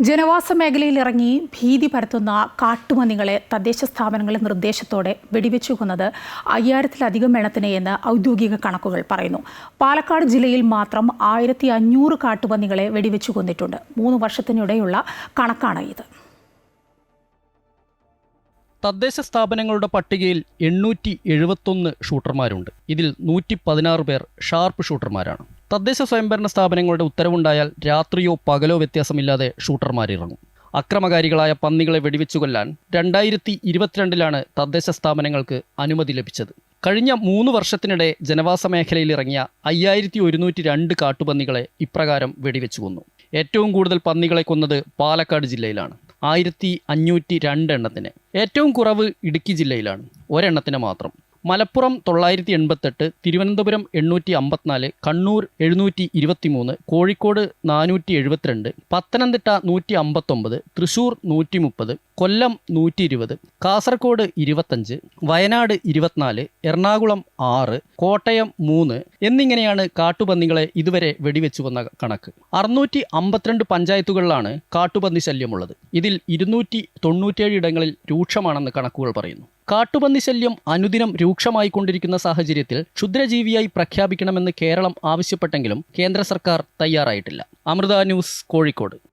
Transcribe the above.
ജനവാസ മേഖലയിൽ ഇറങ്ങി ഭീതി പരത്തുന്ന കാട്ടുമന്നികളെ തദ്ദേശ സ്ഥാപനങ്ങളുടെ നിർദ്ദേശത്തോടെ വെടിവെച്ചു കൊന്നത് അയ്യായിരത്തിലധികം എണ്ണത്തിന് എന്ന് ഔദ്യോഗിക കണക്കുകൾ പറയുന്നു. പാലക്കാട് ജില്ലയിൽ മാത്രം ആയിരത്തി അഞ്ഞൂറ് കാട്ടുപന്നികളെ വെടിവെച്ചു കൊന്നിട്ടുണ്ട് മൂന്ന് വർഷത്തിനിടെയുള്ള കണക്കാണ് ഇത്. തദ്ദേശ സ്ഥാപനങ്ങളുടെ പട്ടികയിൽ എണ്ണൂറ്റി എഴുപത്തൊന്ന് ഷൂട്ടർമാരുണ്ട്. ഇതിൽ നൂറ്റി പതിനാറ് പേർ ഷാർപ്പ് ഷൂട്ടർമാരാണ്. തദ്ദേശ സ്വയംഭരണ സ്ഥാപനങ്ങളുടെ ഉത്തരവുണ്ടായാൽ രാത്രിയോ പകലോ വ്യത്യാസമില്ലാതെ ഷൂട്ടർമാർ ഇറങ്ങും. അക്രമകാരികളായ പന്നികളെ വെടിവെച്ചു കൊല്ലാൻ രണ്ടായിരത്തി ഇരുപത്തിരണ്ടിലാണ് തദ്ദേശ സ്ഥാപനങ്ങൾക്ക് അനുമതി ലഭിച്ചത്. കഴിഞ്ഞ മൂന്ന് വർഷത്തിനിടെ ജനവാസ മേഖലയിൽ ഇറങ്ങിയ അയ്യായിരത്തി ഒരുന്നൂറ്റി രണ്ട് കാട്ടുപന്നികളെ ഇപ്രകാരം വെടിവെച്ചു കൊന്നു. ഏറ്റവും കൂടുതൽ പന്നികളെ കൊന്നത് പാലക്കാട് ജില്ലയിലാണ്. ആയിരത്തി അഞ്ഞൂറ്റി രണ്ട് എണ്ണത്തിന്. ഏറ്റവും കുറവ് ഇടുക്കി ജില്ലയിലാണ്. ഒരെണ്ണത്തിന് മാത്രം. മലപ്പുറം തൊള്ളായിരത്തി എൺപത്തെട്ട് തിരുവനന്തപുരം എണ്ണൂറ്റി അമ്പത്തിനാല് കണ്ണൂർ എഴുന്നൂറ്റി ഇരുപത്തി മൂന്ന് കോഴിക്കോട് നാനൂറ്റി എഴുപത്തിരണ്ട് പത്തനംതിട്ട നൂറ്റി അമ്പത്തൊമ്പത് തൃശൂർ നൂറ്റി മുപ്പത് കൊല്ലം നൂറ്റി ഇരുപത് കാസർഗോഡ് ഇരുപത്തഞ്ച് വയനാട് ഇരുപത്തിനാല് എറണാകുളം ആറ് കോട്ടയം മൂന്ന് എന്നിങ്ങനെയാണ് കാട്ടുപന്നികളെ ഇതുവരെ വെടിവെച്ചു വന്ന കണക്ക്. അറുന്നൂറ്റി അമ്പത്തിരണ്ട് പഞ്ചായത്തുകളിലാണ് കാട്ടുപന്നി ശല്യമുള്ളത്. ഇതിൽ ഇരുന്നൂറ്റി തൊണ്ണൂറ്റേഴ് ഇടങ്ങളിൽ രൂക്ഷമാണെന്ന് കണക്കുകൾ പറയുന്നു. കാട്ടുപന്നി ശല്യം അനുദിനം രൂക്ഷമായിക്കൊണ്ടിരിക്കുന്ന സാഹചര്യത്തിൽ ക്ഷുദ്രജീവിയായി പ്രഖ്യാപിക്കണമെന്ന് കേരളം ആവശ്യപ്പെട്ടെങ്കിലും കേന്ദ്ര സർക്കാർ തയ്യാറായിട്ടില്ല. അമൃത ന്യൂസ് കോഴിക്കോട്.